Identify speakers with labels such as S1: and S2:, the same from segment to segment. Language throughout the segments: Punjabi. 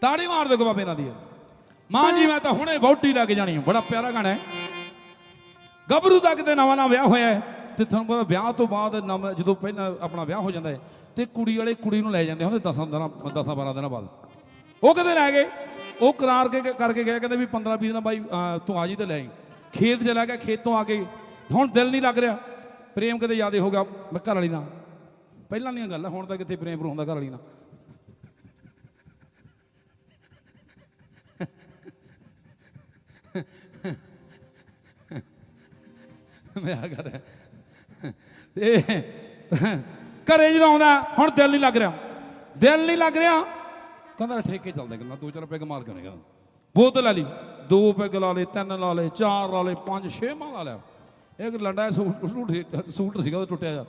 S1: ਤਾੜੀ ਮਾਰ ਦੋ ਬਾਬੇ ਇਹਨਾਂ ਦੀ। ਮਾਂ ਜੀ, ਮੈਂ ਤਾਂ ਹੁਣੇ ਵਹੁਟੀ ਲੱਗ ਜਾਣੀ ਬੜਾ ਪਿਆਰਾ ਗਾਣਾ ਹੈ। ਗੱਭਰੂ ਦਾ ਕਿਤੇ ਨਵਾਂ ਨਵਾਂ ਵਿਆਹ ਹੋਇਆ ਹੈ ਤੇ ਤੁਹਾਨੂੰ ਪਤਾ ਵਿਆਹ ਤੋਂ ਬਾਅਦ ਨਵਾਂ ਜਦੋਂ ਪਹਿਲਾਂ ਆਪਣਾ ਵਿਆਹ ਹੋ ਜਾਂਦਾ ਹੈ, ਤੇ ਕੁੜੀ ਵਾਲੇ ਕੁੜੀ ਨੂੰ ਲੈ ਜਾਂਦੇ ਹੁੰਦੇ 10 ਦਿਨਾਂ 10 12 ਦਿਨਾਂ ਬਾਅਦ। ਉਹ ਕਦੇ ਲੈ ਗਏ। ਉਹ ਕਰਾਰ ਕੇ ਕਰਕੇ ਗਏ, ਕਹਿੰਦੇ ਵੀ 15 20 ਦਿਨਾਂ ਬਾਈ ਤੂੰ ਆ ਜੀ ਤੇ ਲੈ ਆਈ। ਖੇਤ ਚਲਾ ਗਿਆ, ਖੇਤ ਤੋਂ ਆ ਕੇ। ਹੁਣ ਦਿਲ ਨਹੀਂ ਲੱਗ ਰਿਹਾ। ਪ੍ਰੇਮ ਕਦੇ ਯਾਦੇ ਹੋ ਗਿਆ, ਮੈਂ ਘਰ ਵਾਲੀ ਨਾਲ। ਪਹਿਲਾਂ ਦੀਆਂ ਗੱਲਾਂ, ਹੁਣ ਤਾਂ ਕਿੱਥੇ ਪ੍ਰੇਮ ਹੁੰਦਾ ਘਰ ਵਾਲੀ ਨਾਲ। ਮੈਂ ਆ ਕਰ ਤੇ ਘਰੇ ਜਦੋਂ ਆਉਂਦਾ, ਹੁਣ ਦਿਲ ਨਹੀਂ ਲੱਗ ਰਿਹਾ। ਦਿਲ ਨਹੀਂ ਲੱਗ ਰਿਹਾ। ਕਹਿੰਦਾ ਠੇਕੇ ਚੱਲਦੇ ਗੱਲਾਂ, ਦੋ ਚਾਰ ਪੈਗ ਮਾਰ ਕੇ ਆਉਣੇ ਕਹਿੰਦਾ ਬੋਤਲ ਲੈ ਲਈ। ਦੋ ਪੈਗ ਲਾ ਲਏ, ਤਿੰਨ ਲਾ ਲਏ, ਚਾਰ ਲਾ ਲਏ, ਪੰਜ, ਛੇ ਮਾਂ ਲਾ ਲਿਆ। ਇੱਕ ਲੰਡਾ ਸੂਟ ਸੂਟ ਸੀ- ਸੂਟ ਸੀਗਾ, ਉਹ ਟੁੱਟਿਆ ਜਾ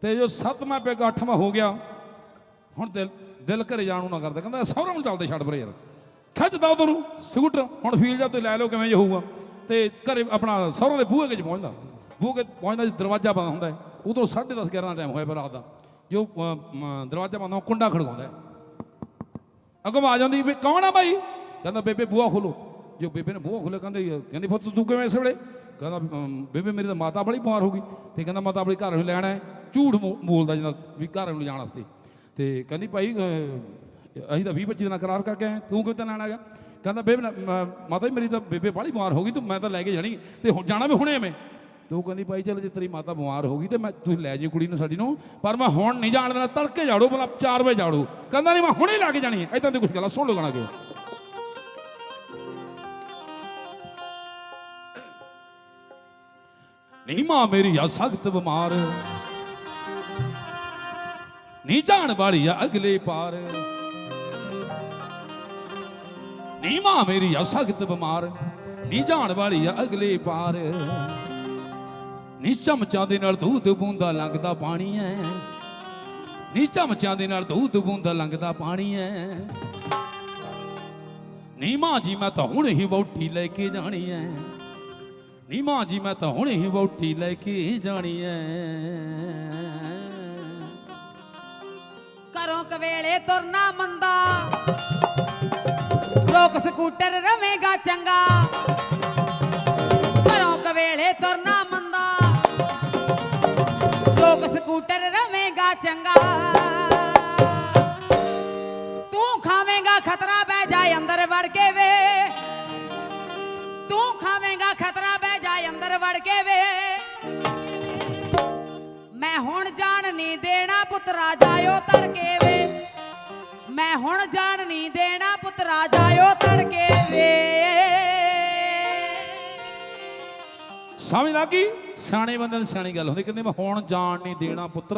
S1: ਤੇ ਜੋ ਸੱਤਵਾਂ ਪੈਗ ਅੱਠਵਾਂ ਹੋ ਗਿਆ, ਹੁਣ ਦਿਲ ਦਿਲ ਘਰੇ ਜਾਣ ਨੂੰ ਨਾ ਕਰਦਾ। ਕਹਿੰਦਾ ਸਹੁਰੇ ਨੂੰ ਚੱਲਦੇ ਛੱਡ ਪਰੇ ਯਾਰ। ਖਿੱਚਦਾ ਉਹਨੂੰ ਸਕੂਟਰ, ਹੁਣ ਫੀਲ ਜਾ ਤੇ ਲੈ ਲਓ ਕਿਵੇਂ ਜੇ ਹੋਊਗਾ ਤੇ ਘਰੇ ਆਪਣਾ ਸਹੁਰੇ ਦੇ ਬੂਹੇ 'ਚ ਪਹੁੰਚਦਾ। ਬੂਹੇ ਕੇ ਪਹੁੰਚਦਾ ਦਰਵਾਜ਼ਾ ਬੰਦ ਹੁੰਦਾ ਹੈ। ਉਦੋਂ 10:30 11 ਦਾ ਟਾਈਮ ਹੋਇਆ ਪਰ ਰਾਤ ਦਾ। ਜੋ ਦਰਵਾਜ਼ਾ ਬੰਦ ਹੁੰਦਾ ਕੁੰਡਾ ਖੜਕਾਉਂਦਾ ਹੈ। ਅੱਗੋਂ ਆ ਜਾਂਦੀ ਵੀ ਕੌਣ ਆ ਬਾਈ? ਕਹਿੰਦਾ, ਬੇਬੇ, ਬੂਹਾ ਖੋਲੋ ਜੋ ਬੇਬੇ ਨੇ ਬੂਹਾ ਖੋਲਿਆ ਕਹਿੰਦੇ ਕਹਿੰਦੀ, ਪੁੱਤ, ਤੂੰ ਕਿਵੇਂ ਇਸ ਵੇਲੇ? ਕਹਿੰਦਾ ਬੇਬੇ, ਮੇਰੀ ਤਾਂ ਮਾਤਾ ਬੜੀ ਬਿਮਾਰ ਹੋ ਗਈ। ਤੇ ਕਹਿੰਦਾ, ਮਾਤਾ ਆਪਣੀ ਘਰ ਨੂੰ ਲੈਣਾ ਹੈ ਝੂਠ ਬੋਲਦਾ ਜਿੰਦਾ ਵੀ ਘਰ ਨੂੰ ਜਾਣ ਵਾਸਤੇ। ਤੇ ਕਹਿੰਦੀ, ਭਾਈ ਅਸੀਂ ਤਾਂ 20 25 ਦਿਨਾਂ ਕਰਾਰ ਕਰਕੇ ਆਏ ਤੂੰ ਕਿਉਂ ਤਾਂ ਲੈਣਾ ਹੈਗਾ ਕਹਿੰਦਾ, ਬੇਬੇ ਮਾਤਾ ਜੀ, ਮੇਰੀ ਤਾਂ ਬੇਬੇ ਬੜੀ ਬਿਮਾਰ ਹੋ ਗਈ, ਤੂੰ ਮੈਂ ਤਾਂ ਲੈ ਕੇ ਜਾਣੀ ਤੇ ਹੁਣ ਜਾਣਾ ਵੀ ਹੁਣੇ ਮੈਂ। ਤੇ ਕਹਿੰਦੀ, ਭਾਈ, ਚਲ ਜੇ ਤੇਰੀ ਮਾਤਾ ਬਿਮਾਰ ਹੋ ਗਈ ਤੇ ਮੈਂ ਤੁਸੀਂ ਲੈ ਜੀ ਕੁੜੀ ਨੂੰ ਸਾਡੀ ਨੂੰ। ਪਰ ਮੈਂ ਹੁਣ ਨਹੀਂ ਜਾਣ ਦੇਣਾ, ਤੜਕੇ ਜਾੜੋ ਭਲਾ 4 ਵਜੇ ਜਾੜੋ ਕਹਿੰਦਾ ਨਹੀਂ, ਮੈਂ ਹੁਣੇ ਲੈ ਕੇ ਜਾਣੀ ਹੈ। ਇਦਾਂ ਦੀ ਕੁਝ ਗੱਲਾਂ ਸੁਣ ਲਓ ਗਾਣਾ ਕਿ ਨਹੀਂ ਮਾਂ ਮੇਰੀ ਆ, ਸਖਤ ਬਿਮਾਰ। ਨਹੀਂ ਜਾਣ ਵਾਲੀ ਆ ਅਗਲੇ ਪਾਰ। ਨਹੀਂ ਮਾਂ ਮੇਰੀ ਆ ਸਖਤ ਬਿਮਾਰ, ਨੀ ਜਾਣ ਵਾਲੀ ਆ ਅਗਲੇ ਪਾਰ। ਨੀ ਚਮਚਾਂ ਦੇ ਨਾਲ ਦੁੱਧ ਬੂੰਦਾ ਲੰਘਦਾ ਪਾਣੀ ਐ। ਨੀ ਚਮਚਾਂ ਦੇ ਨਾਲ ਦੁੱਧ ਬੂੰਦਾ ਲੰਘਦਾ ਪਾਣੀ ਐ। ਨੀ ਮਾਂ ਜੀ, ਮੈਂ ਤਾਂ ਹੁਣ ਹੀ ਵਹੁਟੀ ਲੈ ਕੇ ਜਾਣੀ ਐ। ਨੀ ਮਾਂ ਜੀ, ਮੈਂ ਤਾਂ ਹੁਣ ਹੀ ਵਹੁਟੀ ਲੈ ਕੇ ਜਾਣੀ ਐ।
S2: ਘਰੋਂ ਕਵੇਲੇ ਤੁਰਨਾ ਮੰਦਾ। ਰੋਕ ਸਕੂਟਰ ਰਵੇਗਾ ਚੰਗਾ। ਘਰੋਂ ਕਵੇਲੇ ਤੁਰਨਾ ਮੰਦਾ। ਰੋਕ ਸਕੂਟਰ ਰਵੇਂਗਾ ਚੰਗਾ। ਤੂੰ ਖਾਵੇਂਗਾ ਖਤਰਾ ਬਹਿ ਜਾਏ ਅੰਦਰ ਵੜ ਕੇ ਵੇ। ਤੂੰ ਖਾਵੇਂਗਾ ਖਤਰਾ ਬਹਿ ਜਾਏ ਅੰਦਰ ਵੜ ਕੇ ਵੇ। ਮੈਂ ਹੁਣ ਜਾਣ ਨਹੀਂ ਦੇਣਾ ਪੁੱਤਰਾ, ਜਾਇਓ ਤੜਕੇ ਵੇ। ਮੈਂ ਹੁਣ ਜਾਣ ਨਹੀਂ ਦੇਣਾ ਪੁੱਤਰਾ ਜਾਇਓ ਤੜਕੇ ਵੇ
S1: ਸਮਝ ਲੱਗੀ? ਸਿਆਣੇ ਬੰਦੇ ਦੀ ਸਿਆਣੀ ਗੱਲ ਹੁੰਦੀ, ਕਹਿੰਦੇ ਮੈਂ ਹੁਣ ਜਾਣ ਨਹੀਂ ਦੇਣਾ ਪੁੱਤਰ।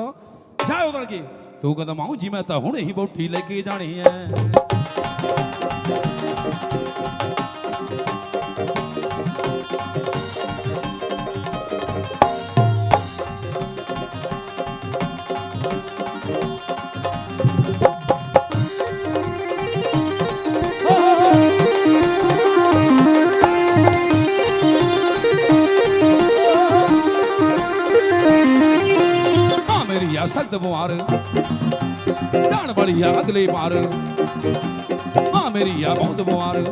S1: ਜਾ ਉਧਰ ਕੇ ਤੂੰ ਕਹਿੰਦਾ, ਮਾਂ, ਜੀ, ਮੈਂ ਤਾਂ ਹੁਣੇ ਹੀ ਬੌਠੀ ਲੈ ਕੇ ਜਾਣੀ ਐ ਮੇਰੀ ਆ ਸਖਤ ਬਿਮਾਰ ਅਗਲੇ ਪਾਰ ਮਾਂ ਮੇਰੀ ਆ, ਬਹੁਤ ਬਿਮਾਰ।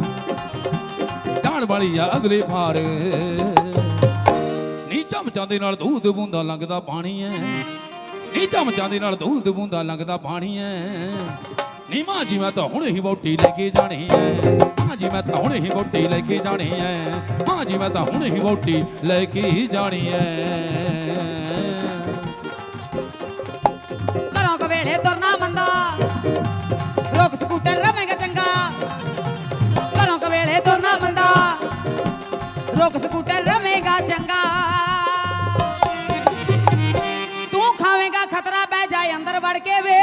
S1: ਜਾਣ ਵਾਲੀ ਅਗਲੇ ਪਾਰ ਨੀ ਚਮਚਾਂ ਦੇ ਨਾਲ ਦੁੱਧ ਬੂੰਦਾ ਲੰਘਦਾ ਪਾਣੀ ਐ। ਨੀ ਚਮਚਾਂ ਦੇ ਨਾਲ ਦੁੱਧ ਬੂੰਦਾ ਲੰਘਦਾ ਪਾਣੀ ਐ। ਨੀ ਮਾਂ ਜੀ, ਮੈਂ ਤਾਂ ਹੁਣ ਹੀ ਵੋਟੀ ਲੈ ਕੇ ਜਾਣੀ ਐ। ਮਾਂ ਜੀ, ਮੈਂ ਤਾਂ ਹੁਣ ਹੀ ਵੋਟੀ ਲੈ ਕੇ ਜਾਣੀ ਐ। ਮਾਂ ਜੀ, ਮੈਂ ਤਾਂ ਹੁਣ ਹੀ ਵੋਟੀ ਲੈ ਕੇ ਜਾਣੀ ਐ।
S2: ਚੰਗਾ ਤੂੰ ਖਾਵੇਂਗਾ ਖਤਰਾ ਬਹਿ ਜਾਏ ਅੰਦਰ ਵੜ ਕੇ ਵੇ।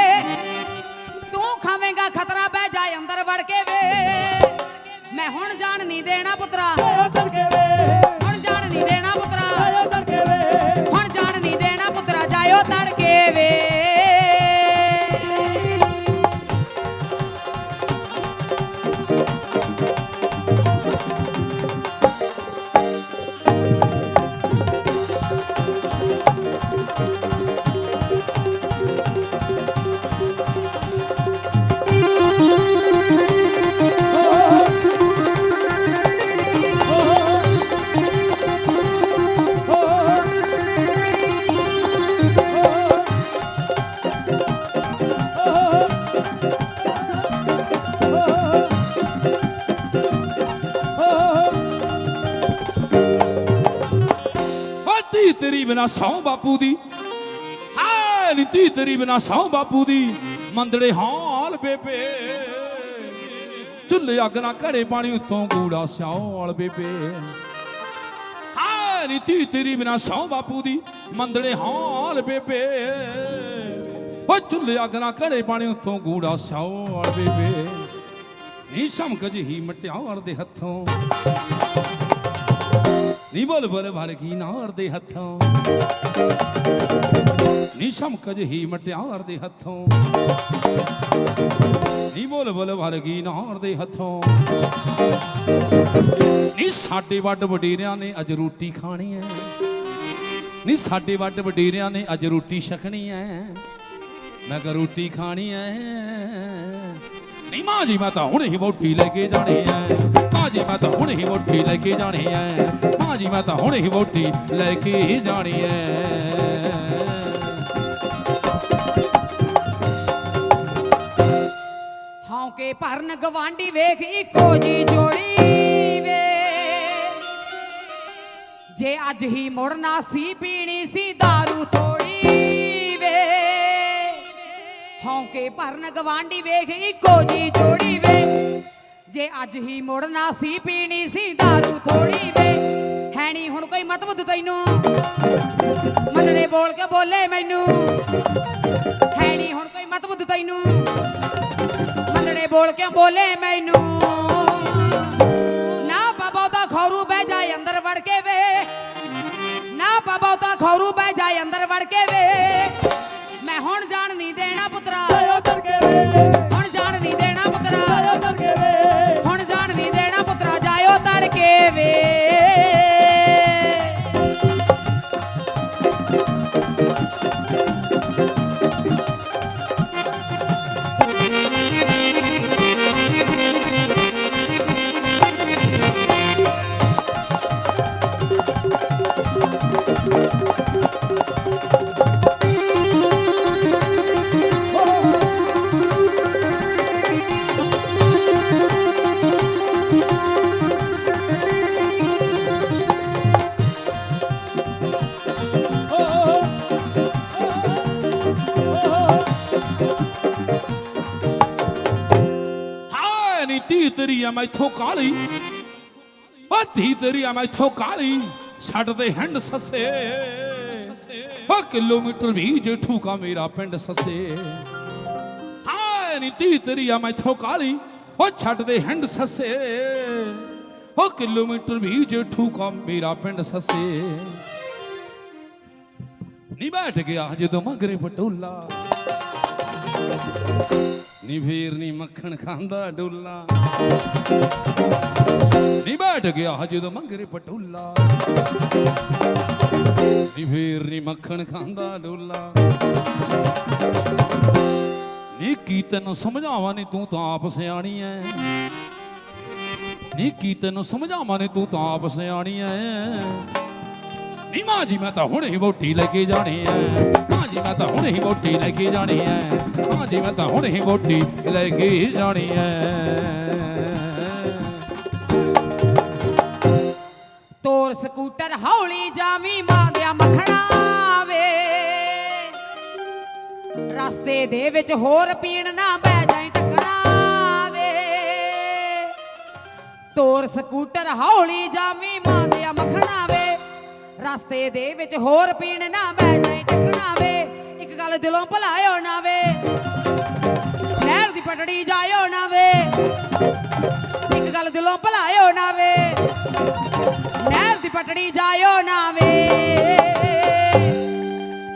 S2: ਤੂੰ ਖਾਵੇਂਗਾ ਖਤਰਾ ਬਹਿ ਜਾਏ ਅੰਦਰ ਵੜ ਕੇ ਵੇ। ਮੈਂ ਹੁਣ ਜਾਣ ਨਹੀਂ ਦੇਣਾ ਪੁੱਤਰਾ। ਹੁਣ ਜਾਣ ਨਹੀਂ ਦੇਣਾ ਪੁੱਤਰਾ।
S1: ਬਿਨਾ ਸੌ ਬਾਪੂ ਦੀ। ਹਾਏ, ਨੀ ਧੀ ਤੇਰੀ ਬਿਨਾ ਸੌ ਬਾਪੂ ਦੀ। ਮੰਦੜੇ ਹਾਲ ਬੇਬੇ। ਚੁੱਲ੍ਹੇ ਅੱਗ ਨਾ ਘੜੇ ਪਾਣੀ ਉੱਤੋਂ ਗੂੜਾ ਸਿਆਲ ਬੇਬੇ। ਹਾਏ, ਨੀ ਧੀ ਤੇਰੀ ਬਿਨਾ ਸੌ ਬਾਪੂ ਦੀ। ਮੰਦੜੇ ਹਾਲ ਬੇਬੇ। ਓ ਚੁੱਲ੍ਹੇ ਅੱਗ ਨਾ ਘੜੇ ਪਾਣੀ ਉੱਤੋਂ ਗੂੜਾ ਸਿਆਲ ਬੇਬੇ। ਨੀ ਸਮਕ ਜਿਹੀ ਮਟਿਆਰ ਦੇ ਹੱਥੋਂ। ਨੀ ਬੋਲ ਬੋਲ ਭਰ ਨਾਰ ਦੇ ਹੱਥੋਂ। ਨੀ ਸਮਕ ਜਿਹੀ ਮਟਿਆਰ ਦੇ ਹੱਥੋਂ। ਨੀ ਬੋਲ ਬੋਲ ਭਰ ਨਾਰ ਦੇ ਹੱਥੋਂ। ਨੀ ਸਾਡੇ ਵੱਡ ਵਡੇਰਿਆਂ ਨੇ ਅੱਜ ਰੋਟੀ ਖਾਣੀ ਐ। ਨੀ ਸਾਡੇ ਵੱਡ ਵਡੇਰਿਆਂ ਨੇ ਅੱਜ ਰੋਟੀ ਛਕਣੀ ਐ। ਮੈਂ ਕਿਹਾ ਰੋਟੀ ਖਾਣੀ ਐ। ਨਹੀਂ ਮਾਂ ਜੀ, ਮੈਂ ਤਾਂ ਹੁਣ ਹੀ ਵੋਟੀ ਲੈ ਕੇ ਜਾਣੀ ਐ ਮਾਂ ਜੀ, ਮੈਂ ਤਾਂ ਹੁਣ ਹੀ ਵੋਟੀ ਲੈ ਕੇ ਜਾਣੀ ਐ ਮਾਂ ਜੀ, ਮੈਂ ਤਾਂ ਹੁਣ ਹੀ ਵੋਟੀ ਲੈ ਕੇ ਜਾਣੀ ਐ
S2: ਹੌਂਕੇ ਭਰਨ ਗਵਾਂਢੀ ਵੇਖ ਇੱਕੋ ਜੀ ਜੋੜੀ ਵੇ। ਜੇ ਅੱਜ ਹੀ ਮੁੜਨਾ ਸੀ, ਪੀਣੀ ਸੀ दारू ਥੋੜੀ ਹੌਂਕੇ ਭਰਨ ਗਵਾਂਢੀ ਵੇਖ, ਇੱਕੋ ਜੀ ਜੋੜੀ ਵੇ। ਜੇ ਅੱਜ ਹੀ ਮੁੜਨਾ ਸੀ, ਪੀਣੀ ਸੀ दारू ਥੋੜੀ ਵੇ। ਹੈ ਹੁਣ ਕੋਈ ਮਤਬੁੱਧ ਤੈਨੂੰ। ਮੰਨਣੇ ਬੋਲ ਕੇ ਬੋਲੇ ਮੈਨੂੰ। ਹੈ ਹੁਣ ਕੋਈ ਮਤਬੁੱਧ ਤੈਨੂੰ। ਮੰਦੜੇ ਬੋਲ ਕੇ ਬੋਲੇ ਮੈਨੂੰ। ਨਾ ਬਾਬਾ ਤਾਂ ਖੌਰੂ ਬਹਿ ਜਾਏ ਅੰਦਰ ਵੜ ਕੇ ਵੇ। ਨਾ ਬਾਬਾ ਤਾਂ ਖੌਰੂ ਬਹਿ ਜਾਏ ਅੰਦਰ ਵੜ ਕੇ
S1: ਤੇਰੀ ਆ ਮੈਥੋਂ ਕਾਲੀ। ਓ ਧੀ ਤੇਰੀ ਆ ਮੈਥੋਂ ਕਾਲੀ। ਛੱਡ ਦੇ ਹੰਡ ਸੱਸੇ। ਓ ਕਿਲੋਮੀਟਰ ਵੀ ਜੇ ਠੂਕਾ ਮੇਰਾ ਪਿੰਡ ਸੱਸੇ। ਹਾਏ ਨੀ ਧੀ ਤੇਰੀ ਆ ਮੈਥੋਂ ਕਾਲੀ। ਓ ਛੱਡ ਦੇ ਹੰਡ ਸੱਸੇ। ਓ ਕਿਲੋਮੀਟਰ ਵੀ ਜੇ ਠੂਕਾ ਮੇਰਾ ਪਿੰਡ ਸੱਸੇ। ਨੀ ਬੈਠ ਗਿਆ ਜਦੋਂ ਮਗਰੇ ਵਟੋਲਾ ਨੀ ਫੇਰ ਨੀ ਮੱਖਣ ਖਾਂਦਾ ਡੁੱਲਾ। ਨੀ ਬੈਠ ਗਿਆ ਜਦੋਂ ਮੰਗਰੇ ਪਟੋਲਾ। ਨੀ ਫੇਰ ਨੀ ਮੱਖਣ ਖਾਂਦਾ ਡੁੱਲਾ। ਨੀ ਕੀ ਤੈਨੂੰ ਸਮਝਾਵਾਂ ਨੀ ਤੂੰ ਤਾਂ ਆਪ ਸਿਆਣੀ ਐ। ਨੀ ਕੀ ਤੈਨੂੰ ਸਮਝਾਵਾਂ ਨੀ ਤੂੰ ਤਾਂ ਆਪ ਸਿਆਣੀ ਐ। ਨੀ ਮਾਂ ਜੀ ਮੈਂ ਤਾਂ ਹੁਣੇ ਹੀ ਵੋਟੀ ਲੈ ਕੇ ਜਾਣੀ ਐ। ਜੀ ਮੈਂ ਤਾਂ ਹੁਣੇ ਹੀ ਵੋਟੀ ਲੈ ਕੇ ਜਾਣੀ ਐ। ਮਾਂ ਜੀ ਮੈਂ ਤਾਂ ਹੁਣੇ ਹੀ ਵੋਟੀ ਲੈ ਕੇ ਜਾਣੀ ਐ।
S2: ਤੋਰ ਸਕੂਟਰ ਹੌਲੀ ਜਾਵੀਂ ਮਾਂ ਦਿਆ ਮੱਖਣਾ ਵੇ ਰਸਤੇ ਦੇ ਵਿੱਚ ਹੋਰ ਪੀਣ ਨਾ ਬਹਿ ਜਾਈ, ਟਕਰਾ ਵੇ ਤੋਰ ਸਕੂਟਰ ਹੌਲੀ ਜਾਵੀਂ ਮਾਂ ਦਿਆ ਮੱਖਣਾ ਵੇ ਰਸਤੇ ਦੇ ਵਿੱਚ ਹੋਰ ਪੀਣ ਨਾ ਬਹਿ ਜਾਈ ਟਕਰਾ ਵੇ ਇੱਕ ਗੱਲ ਦਿਲੋਂ ਭੁਲਾਇਓ ਨਾ ਵੇ ਸ਼ਹਿਰ ਦੀ ਪਟੜੀ ਜਾਇਓ ਨਾ ਵੇ ਇੱਕ ਗੱਲ ਦਿਲੋਂ ਭੁਲਾਇਓ ਨਾ ਵੇ ਨਹਿਰ ਦੀ ਪਟੜੀ ਜਾਇਓ ਨਾ ਵੇ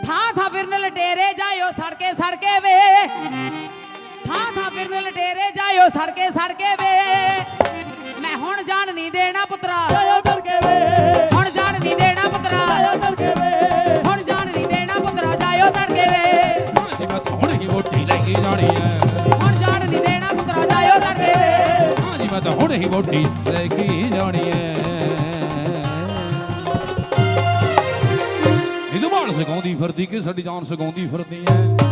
S2: ਥਾਂ ਥਾਂ ਫਿਰਨ ਲਟੇਰੇ ਜਾਇਓ, ਸੜਕੇ ਸੜਕੇ ਵੇ। ਥਾਂ ਥਾਂ ਫਿਰਨ ਲਟੇਰੇ ਜਾਇਓ, ਸੜਕੇ ਸੜਕੇ ਵੇ। ਮੈਂ ਹੁਣ ਜਾਣ ਨਹੀਂ ਦੇਣਾ ਪੁੱਤਰਾ।
S1: ਤਾਂ ਹੁਣੇ ਹੀ ਵੋਟੀ ਲੈ ਕੇ ਜਾਣੀ ਐ। ਇਹ ਦੁਬਾਰ ਸਗਾਉਂਦੀ ਫਿਰਦੀ ਕਿ ਸਾਡੀ ਜਾਨ ਸਗਾਉਂਦੀ ਫਿਰਦੀ ਐ।